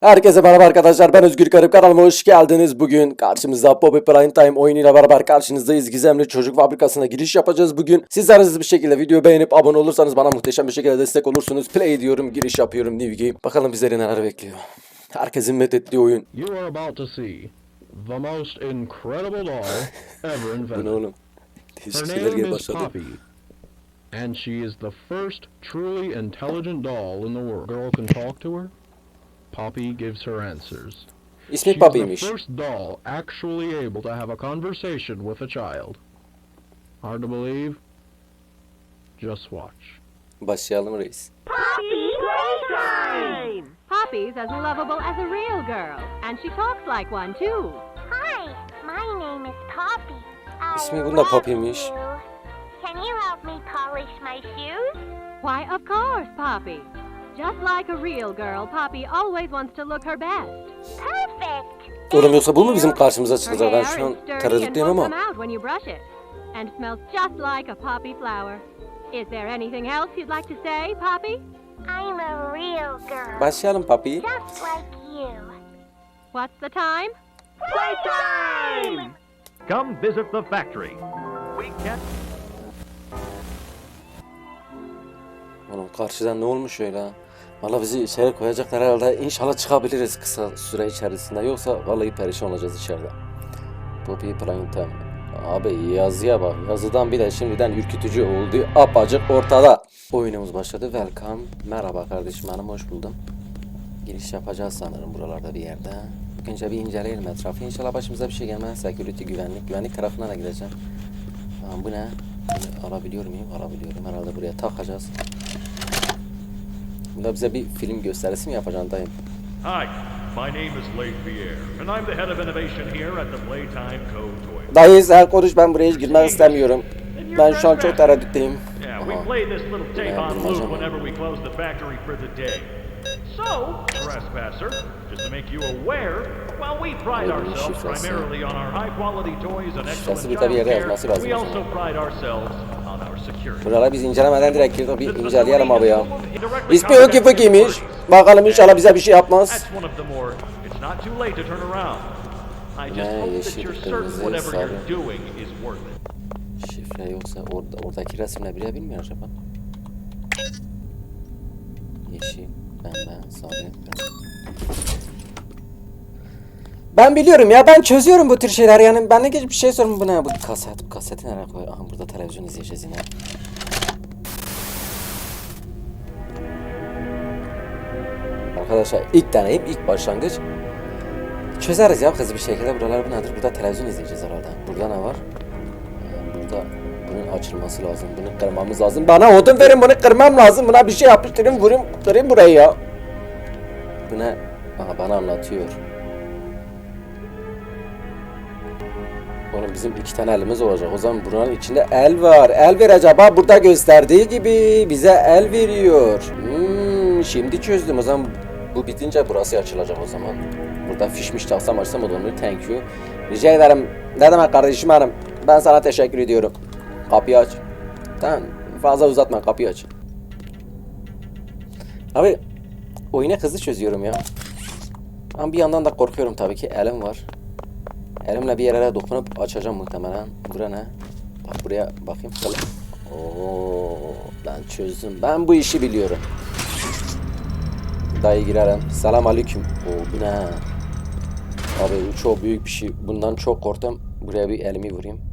Herkese merhaba arkadaşlar ben Özgür Garip kanalıma hoş geldiniz. Bugün karşımızda Bobby Prime Time oyunuyla beraber karşınızdayız. Gizemli Çocuk Fabrikası'na giriş yapacağız bugün. Sizler hızlı bir şekilde video beğenip abone olursanız bana muhteşem bir şekilde destek olursunuz. Play diyorum, giriş yapıyorum New Game. Bakalım bizleri neler bekliyor. Herkesin methettiği oyun. You are about to see the most incredible doll ever Bu ne invented. oğlum? Değişik şeyler başladı. Poppy, and she is the first truly intelligent doll in the world. Girl can talk to her. Poppy gives her answers. İsmi She's the Poppy'ymiş. first doll actually able to have a conversation with a child. Hard to believe? Just watch. Başlayalım reis. Poppy Playtime! Poppy's as lovable as a real girl, and she talks like one too. Hi, my name is Poppy. I İsmi bunda love Poppy'miş. you. Can you help me polish my shoes? Why, of course, Poppy. Just like a real girl, Poppy always wants to look her best. Perfect. Oğlum yoksa bu mu bizim karşımıza çıkacak? Ben şu an tereddütteyim ama. and smells just like a poppy flower. Is there anything else you'd like to say, Poppy? I'm a real girl. Başlayalım Poppy. Just like you. What's the time? Playtime! Come visit the factory. We can Oğlum karşıdan ne olmuş öyle ha? Valla bizi içeri koyacaklar herhalde. İnşallah çıkabiliriz kısa süre içerisinde. Yoksa vallahi perişan olacağız içeride. Poppy Prime Time. Abi yazıya bak. Yazıdan bir de şimdiden ürkütücü oldu. Apacık ortada. Oyunumuz başladı. Welcome. Merhaba kardeşim hanım hoş buldum. Giriş yapacağız sanırım buralarda bir yerde. Önce bir inceleyelim etrafı. İnşallah başımıza bir şey gelmez. Security güvenlik. Güvenlik tarafına da gideceğim. Tamam bu ne? Bunu alabiliyor muyum? Alabiliyorum. Herhalde buraya takacağız. Bunda bize bir film gösterisi mi yapacaksın dayım? Hi, my name is Leif Pierre, and I'm the head of innovation here at the Playtime Co. Toy. Dayı sen konuş ben buraya hiç girmek istemiyorum. Ben şu an çok tereddütteyim. Yeah, we play this little tape on loop whenever we close the factory for the day. So, trespasser, just to make you aware, while we pride ourselves primarily on our high quality toys and excellent childcare, we also pride ourselves on our security. Buraları biz incelemeden direkt girip bir inceleyelim abi ya. İsmi Öki Fıki'miş. Bakalım inşallah bize bir şey yapmaz. Ne yeşil kırmızı sarı. Şifre yoksa orada, oradaki resimle bile bilmiyor acaba. Yeşil pembe, sarı. Ben biliyorum ya ben çözüyorum bu tür şeyler. Yani ben ne geç bir şey sorun bu ne bu kaset kaseti nereye koy aha burada televizyon izleyeceğiz yine. Arkadaşlar ilk deneyim ilk başlangıç. Çözeriz ya hızlı bir şekilde. Buralar bu nedir? Burada televizyon izleyeceğiz herhalde. Burada ne var açılması lazım bunu kırmamız lazım bana odun verin bunu kırmam lazım buna bir şey yapıştırayım vurayım kırayım burayı ya Bu ne Aha bana anlatıyor Oğlum bizim iki tane elimiz olacak. O zaman buranın içinde el var. El ver acaba burada gösterdiği gibi bize el veriyor. Hmm, şimdi çözdüm. O zaman bu bitince burası açılacak o zaman. Burada fişmiş taksam açsam olur mu? Thank you. Rica ederim. Ne demek kardeşim hanım? Ben sana teşekkür ediyorum. Kapıyı aç. Tamam. Fazla uzatma kapıyı aç. Abi oyunu hızlı çözüyorum ya. Ama bir yandan da korkuyorum tabii ki. Elim var. Elimle bir yerlere dokunup açacağım muhtemelen. Bura ne? Bak buraya bakayım. Oo, ben çözdüm. Ben bu işi biliyorum. Dayı girerim. Selam aleyküm. Oo, bu ne? Abi bu çok büyük bir şey. Bundan çok korktum. Buraya bir elimi vurayım.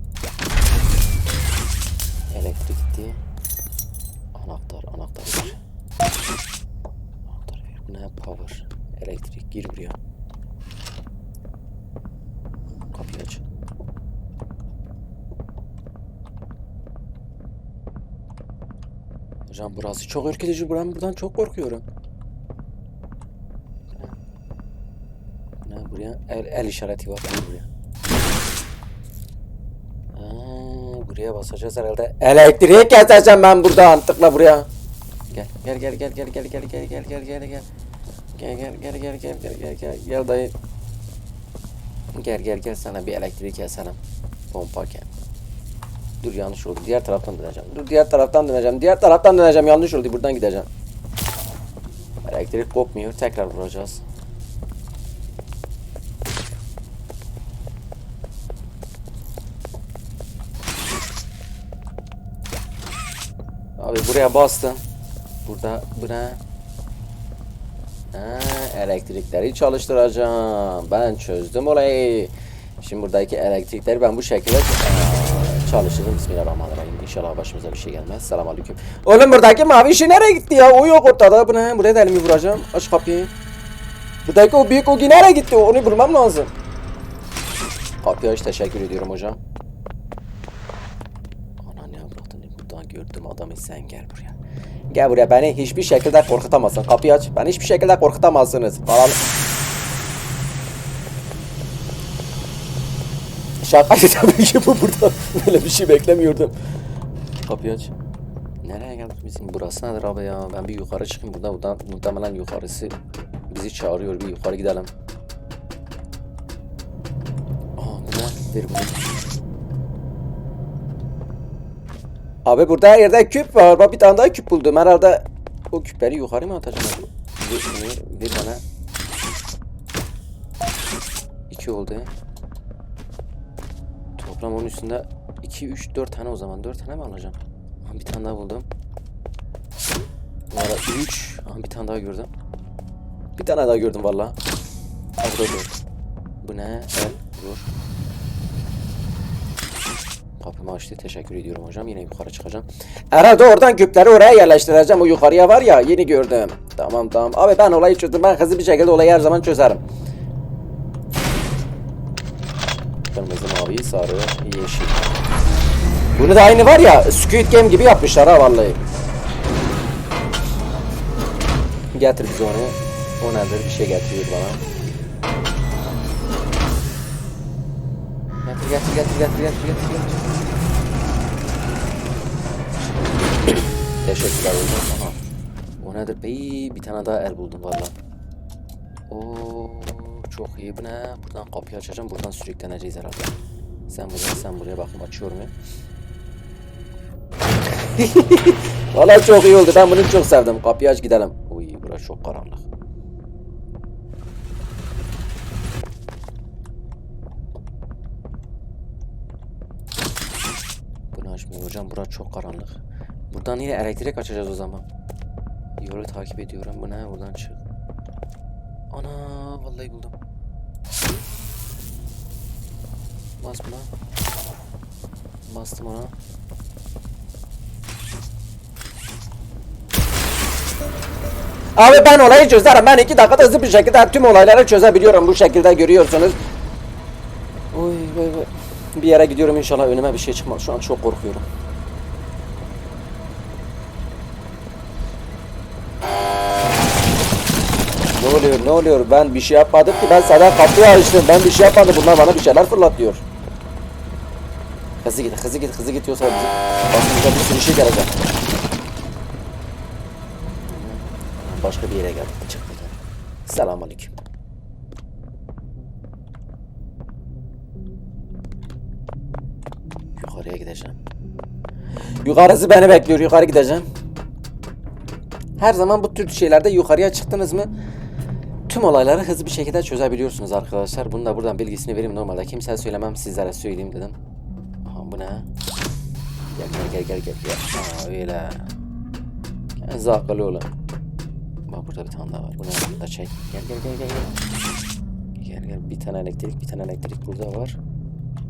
Elektrik gitti. Anahtar, anahtar. Anahtar ne? Power. Elektrik. Gir buraya. Kapıyı aç. Hocam burası çok ürkütücü. Ben buradan çok korkuyorum. Ne? Buraya? El, el işareti var. Gel buraya. Aa, buraya basacağız herhalde. Elektriği keseceğim ben buradan. Tıkla buraya. Gel gel gel gel gel gel gel gel gel gel gel gel. Gel gel gel gel gel gel gel gel gel dayı. Gel gel gel sana bir elektrik keselim. Pomparken. Dur yanlış oldu. Diğer taraftan döneceğim. Dur diğer taraftan döneceğim. Diğer taraftan döneceğim. Yanlış oldu. Buradan gideceğim. Elektrik kopmuyor. Tekrar vuracağız. Buraya bastım. Burada bu ne? Ha, elektrikleri çalıştıracağım. Ben çözdüm olayı. Şimdi buradaki elektrikleri ben bu şekilde çalıştırdım. Bismillahirrahmanirrahim. İnşallah başımıza bir şey gelmez. Selam aleyküm. Oğlum buradaki mavi işi nereye gitti ya? O yok ortada. Bu ne? Buraya da elimi vuracağım. Aç kapıyı. Buradaki o büyük ogi nereye gitti? Onu bulmam lazım. Kapıyı aç. Teşekkür ediyorum hocam. Ana ne avradını buradan gördüm adamı sen gel buraya. Gel buraya beni hiçbir şekilde korkutamazsın. Kapıyı aç. Beni hiçbir şekilde korkutamazsınız. Falan. Şakaydı tabii ki bu burada. Böyle bir şey beklemiyordum. Kapıyı aç. Nereye geldik bizim? Burası nedir abi ya? Ben bir yukarı çıkayım burada. Buradan muhtemelen yukarısı bizi çağırıyor. Bir yukarı gidelim. Aa bu ne? Ver bunu. Abi burada her yerde küp var. Bak bir tane daha küp buldum. Herhalde o küpleri yukarı mı atacağım? Ver şunu. Ver bana. İki oldu. Toplam onun üstünde 2, 3, 4 tane o zaman. 4 tane mi alacağım? Bir tane daha buldum. Numara 3. Aha, bir tane daha gördüm. Bir tane daha gördüm valla. Abi. Bu ne? El. Dur. Kapımı açtı. Teşekkür ediyorum hocam. Yine yukarı çıkacağım. Herhalde oradan küpleri oraya yerleştireceğim. O yukarıya var ya yeni gördüm. Tamam tamam. Abi ben olayı çözdüm. Ben hızlı bir şekilde olayı her zaman çözerim. Kırmızı, mavi, sarı, yeşil. Bunu da aynı var ya Squid Game gibi yapmışlar ha vallahi. Getir bize onu. O nedir? Bir şey getiriyor bana. Getir getir getir getir getir getir getir. Teşekkürler hocam. Aha. O nedir? Bey bir tane daha el buldum valla. Oo çok iyi bu ne? Buradan kapıyı açacağım. Buradan sürükleneceğiz herhalde. Sen buraya sen buraya bakayım açıyorum ya. Valla çok iyi oldu. Ben bunu çok sevdim. Kapıyı aç gidelim. Uy burası çok karanlık. Açmıyor hocam. Burası çok karanlık. Buradan yine elektrik açacağız o zaman. Yolu takip ediyorum. Bu ne? Buradan çık. Ana vallahi buldum. Bas buna. Bastım ona. Abi ben olayı çözerim. Ben iki dakikada hızlı bir şekilde tüm olayları çözebiliyorum. Bu şekilde görüyorsunuz. Oy oy oy. Bir yere gidiyorum inşallah önüme bir şey çıkmaz. Şu an çok korkuyorum. Ne oluyor ne oluyor ben bir şey yapmadım ki ben sana kapıyı açtım ben bir şey yapmadım bunlar bana bir şeyler fırlatıyor. Hızlı git hızlı git hızlı git bizim başımıza bir sürü şey gelecek. Başka bir yere geldik çıktık. Selamun aleyküm. Yukarıya gideceğim. Yukarısı beni bekliyor yukarı gideceğim. Her zaman bu tür şeylerde yukarıya çıktınız mı tüm olayları hızlı bir şekilde çözebiliyorsunuz arkadaşlar. Bunu da buradan bilgisini vereyim normalde. Kimseye söylemem sizlere söyleyeyim dedim. Aha bu ne? Gel gel gel gel gel. Aa öyle. Kendinize akıllı olun. Bak burada bir tane daha var. Bunu da çek. Gel gel gel gel gel. Gel gel. Bir tane elektrik, bir tane elektrik burada var.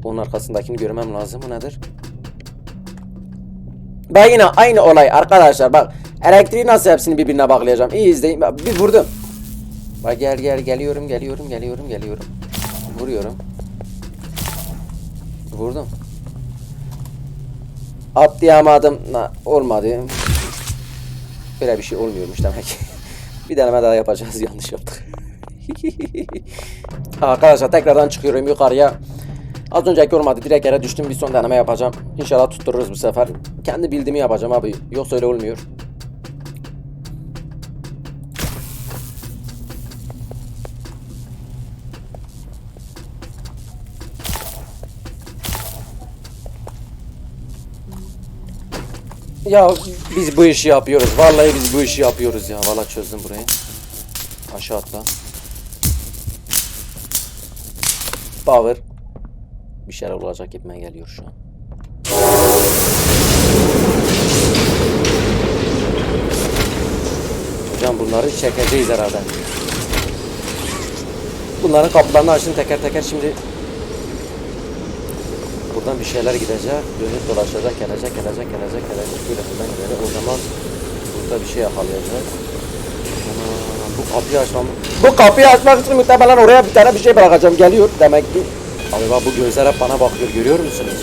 Onun arkasındakini görmem lazım. Bu nedir? Bak yine aynı olay arkadaşlar. Bak elektriği nasıl hepsini birbirine bağlayacağım? İyi izleyin. Bak bir vurdum. Bak gel gel geliyorum geliyorum geliyorum geliyorum. Vuruyorum. Vurdum. Atlayamadım. Na, olmadı. Böyle bir şey olmuyormuş demek Bir deneme daha yapacağız. Yanlış yaptık. Arkadaşlar tekrardan çıkıyorum yukarıya Az önceki olmadı. Direkt yere düştüm. Bir son deneme yapacağım. İnşallah tuttururuz bu sefer. Kendi bildiğimi yapacağım abi. Yoksa öyle olmuyor. Ya biz bu işi yapıyoruz. Vallahi biz bu işi yapıyoruz ya. Vallahi çözdüm burayı. Aşağı atla. Power. Şeyler olacak gibime geliyor şu an. Bunları çekeceğiz herhalde. Bunların kapılarını açın teker teker şimdi. Buradan bir şeyler gidecek. Dönüp dolaşacak, gelecek, gelecek, gelecek, gelecek. Böyle buradan gidelim. O zaman burada bir şey yakalayacağız. Ana, bu kapıyı açmam. Bu kapıyı açmak için muhtemelen oraya bir tane bir şey bırakacağım. Geliyor demek ki. Abi bak bu gözler hep bana bakıyor. Görüyor musunuz?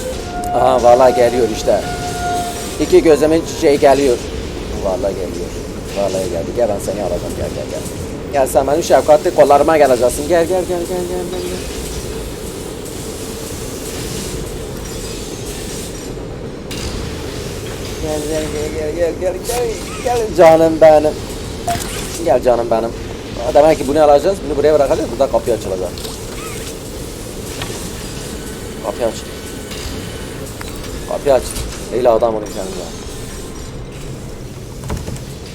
Aha vallahi geliyor işte. İki gözümün çiçeği geliyor. Vallahi geliyor. Vallahi geldi. Gel ben seni alacağım. Gel gel gel. Gel sen benim şefkatli kollarıma geleceksin. Gel gel gel gel gel gel. gel. Gel gel gel gel gel gel gel canım benim. Gel canım benim. Demek ki bunu alacağız. Bunu buraya bırakacağız. Burada kapı açılacak. Kapıyı aç. Kapıyı aç. Eyle adam onu kendine.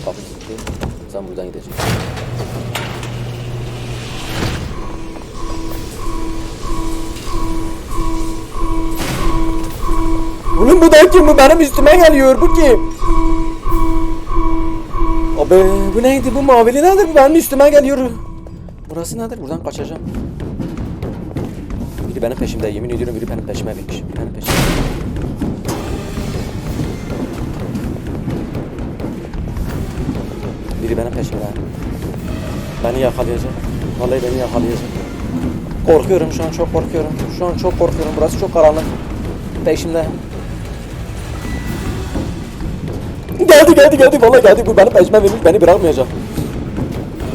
Kapı kilitli. Sen buradan gideceksin. Oğlum bu da kim bu benim üstüme geliyor bu kim? Abi bu neydi bu mavili nedir bu benim üstüme geliyor. Burası nedir buradan kaçacağım. Biri benim peşimde yemin ediyorum biri benim peşime binmiş. Biri benim peşime. Biri benim peşimde. Beni yakalayacak. Vallahi beni yakalayacak. Korkuyorum şu an çok korkuyorum. Şu an çok korkuyorum. Burası çok karanlık. Peşimde. Geldi geldi geldi vallahi geldi. Bu benim peşime vermiş beni bırakmayacak.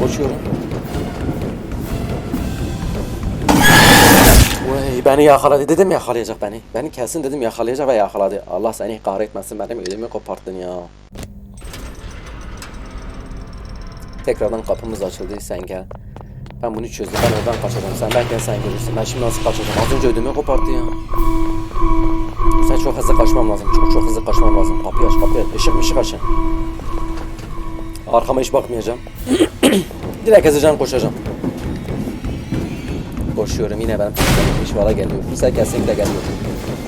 Koşuyorum. Beni yakaladı dedim yakalayacak beni. Beni kesin dedim yakalayacak ve yakaladı. Allah seni kahretmesin benim ödümü koparttın ya. Tekrardan kapımız açıldı sen gel. Ben bunu çözdüm ben oradan kaçacağım. Sen gel sen gelirsin. Ben şimdi nasıl kaçacağım? Az önce ödümü koparttı ya. Sen çok hızlı kaçmam lazım. Çok çok hızlı kaçmam lazım. Kapıyı aç kapıyı aç. Işık mışık açın. Arkama hiç bakmayacağım. Direkt ezeceğim koşacağım. Koşuyorum yine ben. Hiç valla geliyor. Sefer kesinlikle geliyor.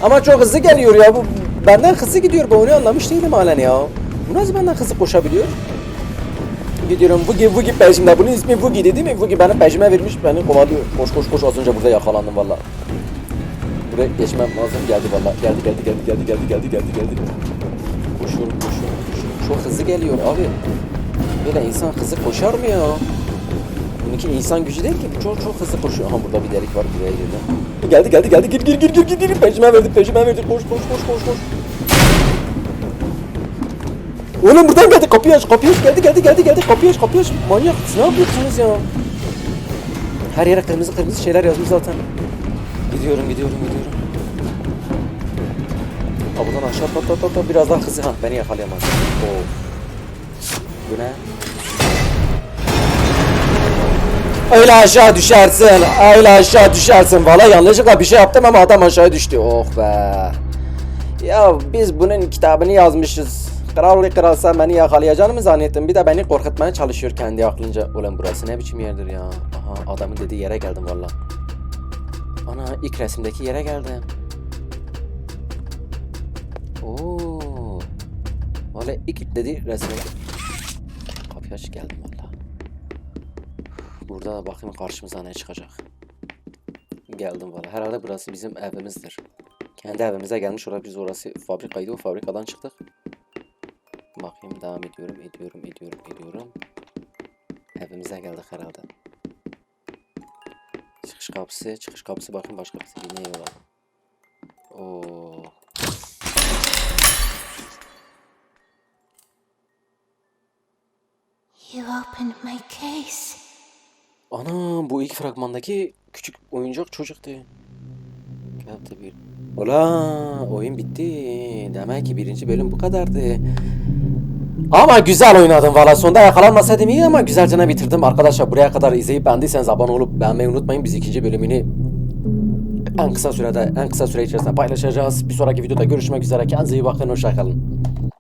Ama çok hızlı geliyor ya. Bu benden hızlı gidiyor. Ben onu anlamış değilim halen ya. Bu nasıl benden hızlı koşabiliyor? Gidiyorum Vugi Vugi peşimde. Bunun ismi Vugi'di değil mi? Vugi benim peşime vermiş beni kovalıyor. Koş koş koş az önce burada yakalandım valla. Buraya geçmem lazım. Geldi valla. Geldi geldi geldi geldi geldi geldi geldi geldi. Koşuyorum koşuyorum koşuyorum. Çok hızlı geliyor abi. Böyle insan hızlı koşar mı ya? Bununki insan gücü değil ki. Çok çok hızlı koşuyor. Aha burada bir delik var. Buraya girdi. Geldi geldi geldi. Gir gir gir gir gir gir. Peşime verdi peşime verdi. Koş koş koş koş koş. Oğlum buradan geldi. Kapıyı aç kapıyı aç. Geldi geldi geldi geldi. Kapıyı aç kapıyı aç. Manyak. Ne yapıyorsunuz ya? Her yere kırmızı kırmızı şeyler yazmış zaten. Gidiyorum gidiyorum gidiyorum. Ha buradan aşağı pat pat pat biraz daha hızlı. Ha beni yakalayamaz. Oo. Bu ne? Öyle aşağı düşersin. Öyle aşağı düşersin. Valla yanlışlıkla bir şey yaptım ama adam aşağı düştü. Oh be. Ya biz bunun kitabını yazmışız. Kral kral sen beni yakalayacağını mı zannettin? Bir de beni korkutmaya çalışıyor kendi aklınca. Ulan burası ne biçim yerdir ya. Aha adamın dediği yere geldim valla. Ana ilk resimdeki yere geldim. Oo. Valla ilk dedi resimdeki. Kapıyı aç geldim Burada bakayım karşımıza ne çıkacak. Geldim valla. Herhalde burası bizim evimizdir. Kendi evimize gelmiş olabiliriz. Orası fabrikaydı. O fabrikadan çıktık. Bakayım devam ediyorum, ediyorum, ediyorum, ediyorum. Evimize geldik herhalde. Çıkış kapısı, çıkış kapısı bakın başka bir şey ne var. Oo. You opened my case. Ana bu ilk fragmandaki küçük oyuncak çocuktu. Geldi bir. Ola oyun bitti. Demek ki birinci bölüm bu kadardı. Ama güzel oynadım valla. Sonunda yakalanmasaydım iyi ama güzelce bitirdim. Arkadaşlar buraya kadar izleyip beğendiyseniz abone olup beğenmeyi unutmayın. Biz ikinci bölümünü en kısa sürede, en kısa süre içerisinde paylaşacağız. Bir sonraki videoda görüşmek üzere. Kendinize iyi bakın. Hoşçakalın.